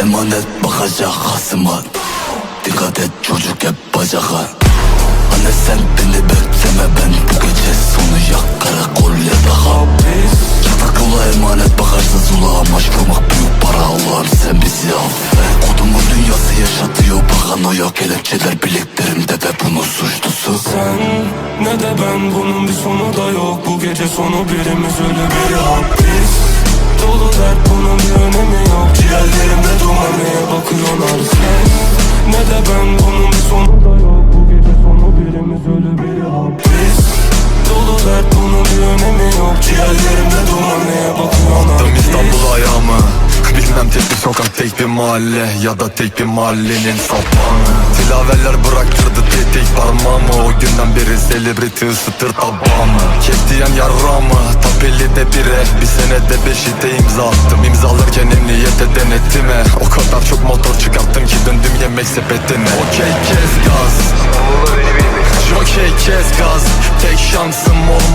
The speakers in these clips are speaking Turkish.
Emanet bakacak hasıma. Dikkat et çocuk hep bacağa. Anne sen beni bekleme ben bu gece sonu yak karakol ya da hapis yola emanet bagarsız ulağım Aşklamak büyük para Allah'ım sen bizi affet. Kodumun dünyası yaşatıyor paranoya Kelepçeler bileklerimde ve bunun suçlusu. Sen ne de ben bunun bir sonu da yok. Bu gece sonu birimiz ölü biri hapis dert bunun bir önemi yok. Ciğerlerimde duman neye bakıyorlar Attım İstanbul ayağımı Bilmem tek bir sokak tek bir mahalle Ya da tek bir mahallenin sapağını Tilaveller bıraktırdı tek tek parmağımı. O günden beri celebrity ısıtır tabağımı. Kestiyen yaramı Tapeli de bire. Bir senede beşi de imza attım. İmzalarken emniyete denettime O kadar çok motor çıkarttım ki döndüm yemek sepetine. Okey kes gaz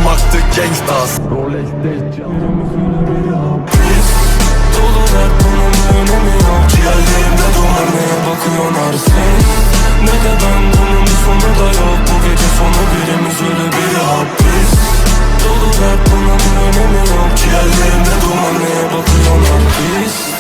olmaktı gangstas Rolex'te canımızın biri hapis Dolu ver bunun önemi yok Ciğerlerimde duvar neye bakıyorsun Arsen Ne de ben bunun sonu da yok Bu gece sonu birimiz öyle biri hapis Dolu ver bunun önemi yok Ciğerlerimde duvar neye bakıyorsun Arsen